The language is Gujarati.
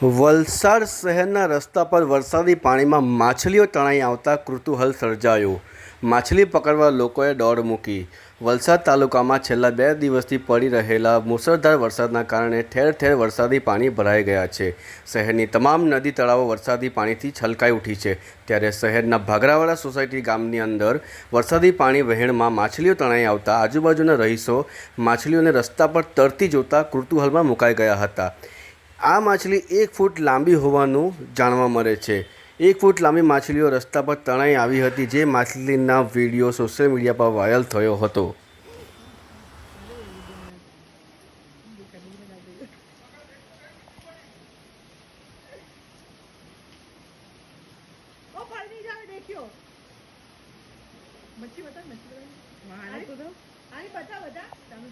વલસાડ શહેરના રસ્તા પર વરસાદી પાણીમાં માછલીઓ તણાઈ આવતા કૃતુહલ સર્જાયું. માછલી પકડવા લોકોએ દોડ મૂકી. વલસાડ તાલુકામાં છેલ્લા બે દિવસથી પડી રહેલા મુસળધાર વરસાદના કારણે ઠેર ઠેર વરસાદી પાણી ભરાઈ ગયા છે. શહેરની તમામ નદી તળાવો વરસાદી પાણીથી છલકાઈ ઉઠી છે. ત્યારે શહેરના ભાગરાવાડા સોસાયટી ગામની અંદર વરસાદી પાણી વહેણમાં માછલીઓ તણાઈ આવતા આજુબાજુના રહીશો માછલીઓને રસ્તા પર તરતી જોતા કૃતુહલમાં મુકાઈ ગયા હતા. આ માછલી એક ફૂટ લાંબી હોવાનું જાણવા મળે છે. એક ફૂટ લાંબી માછલીઓ રસ્તા પર તણાઈ આવી હતી જે માછલીના વીડિયો સોશિયલ મીડિયા પર વાયરલ થયો હતો. મચ્છી બતા મચ્છી બતા આની બતા બતા તમે